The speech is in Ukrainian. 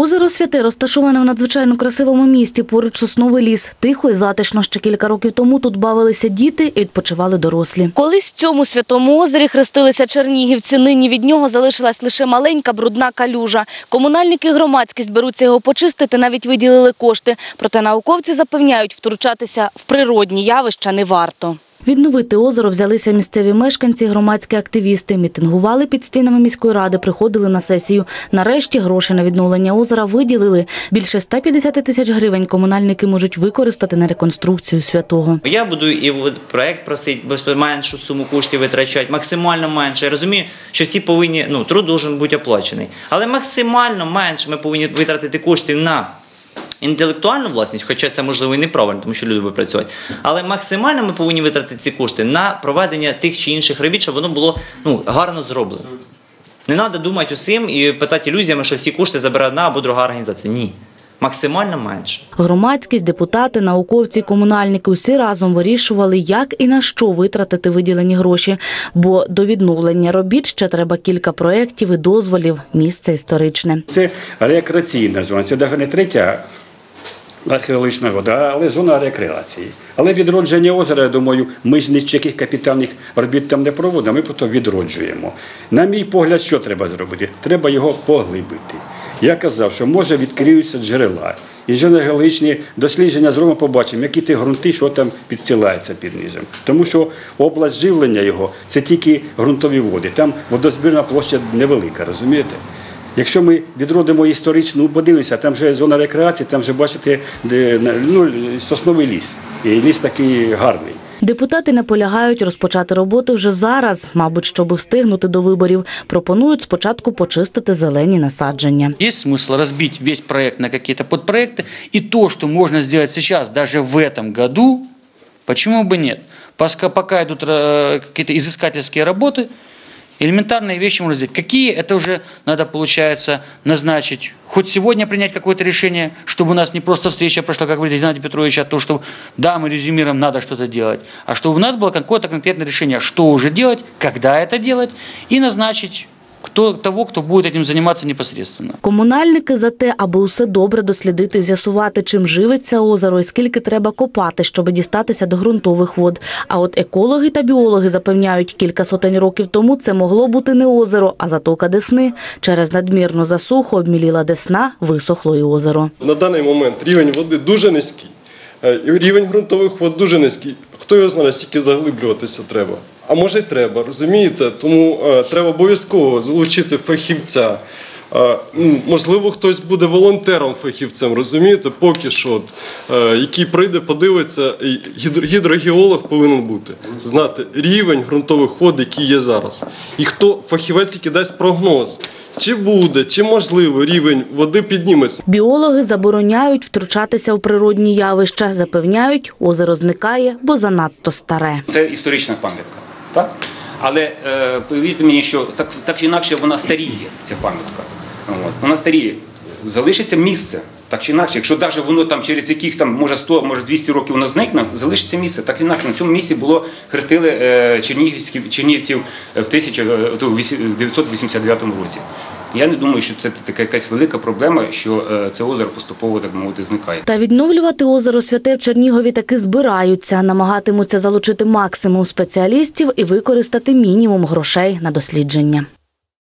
Озеро Святе розташоване в надзвичайно красивому місті, поруч сосновий ліс. Тихо і затишно. Ще кілька років тому тут бавилися діти і відпочивали дорослі. Колись в цьому святому озері хрестилися чернігівці. Нині від нього залишилась лише маленька брудна калюжа. Комунальники і громадськість беруться його почистити, навіть виділили кошти. Проте науковці запевняють, втручатися в природні явища не варто. Відновити озеро взялися місцеві мешканці, громадські активісти. Мітингували під стінами міської ради, приходили на сесію. Нарешті гроші на відновлення озера виділили. Більше 150 тисяч гривень комунальники можуть використати на реконструкцію святого. Я буду і проект просити меншу суму коштів витрачати, максимально менше. Я розумію, що всі повинні, ну, труд должен бути оплачений. Але максимально менше ми повинні витратити коштів на інтелектуальну власність, хоча це можливо і неправильно, тому що люди будуть працювати. Але максимально ми повинні витратити ці кошти на проведення тих чи інших робіт, щоб воно було ну, гарно зроблено. Не треба думати усім і питати ілюзіями, що всі кошти забере одна або друга організація. Ні. Максимально менше. Громадськість, депутати, науковці, комунальники усі разом вирішували, як і на що витратити виділені гроші. Бо до відновлення робіт ще треба кілька проєктів і дозволів. Місце історичне. Це рекреаційна зона, це навіть не третя археологічна вода, але зона рекреації. Але відродження озера, я думаю, ми ж ніяких капітальних робіт там не проводимо, ми просто відроджуємо. На мій погляд, що треба зробити? Треба його поглибити. Я казав, що може відкриються джерела. І геологічні дослідження зробимо, побачимо, які ті ґрунти, що там підстилається під низом. Тому що область живлення його це тільки ґрунтові води. Там водозбірна площа невелика, розумієте? Якщо ми відродимо історичну, подивимося, там вже зона рекреації, там вже бачите, де ну, сосновий ліс. І ліс такий гарний. Депутати наполягають розпочати роботи вже зараз, мабуть, щоб встигнути до виборів. Пропонують спочатку почистити зелені насадження. Есть смысл разбить весь проект на какие-то подпроекты, и то, что можно сделать сейчас, даже в этом году, почему бы нет? Поска- Пока идут э, какие-то изыскательские работы, Элементарные вещи можно сделать. Какие, это уже надо, получается, назначить. Хоть сегодня принять какое-то решение, чтобы у нас не просто встреча прошла, как говорит Геннадий Петрович, а то, что да, мы резюмируем, надо что-то делать, а чтобы у нас было какое-то конкретное решение, что уже делать, когда это делать, и назначить кто, того, кто будет этим заниматься непосредственно. Комунальники за те, аби усе добре дослідити, з'ясувати, чим живиться озеро і скільки треба копати, щоб дістатися до ґрунтових вод. А от екологи та біологи запевняють, кілька сотень років тому це могло бути не озеро, а затока Десни. Через надмірну засуху обміліла Десна, висохло і озеро. На даний момент рівень води дуже низький. Е, і Рівень ґрунтових вод дуже низький. Хто його знає, скільки заглиблюватися треба. А може й треба, розумієте? Тому е, треба обов'язково залучити фахівця. Е, можливо, хтось буде волонтером фахівцем, розумієте, поки що, от, е, який прийде, подивиться, гідрогеолог повинен бути, знати рівень ґрунтових вод, який є зараз. І хто фахівець, який дасть прогноз, чи буде, чи можливо рівень води підніметься. Біологи забороняють втручатися в природні явища, запевняють, озеро зникає, бо занадто старе. Це історична пам'ятка. Так? Але е, повірте мені, що так, так чи інакше вона старіє, ця пам'ятка. От. Вона старіє. Залишиться місце. Так чи інакше, якщо навіть воно там через яких там, може 100, може 200 років воно зникне, залишиться місце. Так інакше, на цьому місці було хрестили е, чернігівські, чернігівців в 1989 році. Я не думаю, що це така якась велика проблема, що е, це озеро поступово, так мовити, зникає. Та відновлювати озеро Святе в Чернігові таки збираються, намагатимуться залучити максимум спеціалістів і використати мінімум грошей на дослідження.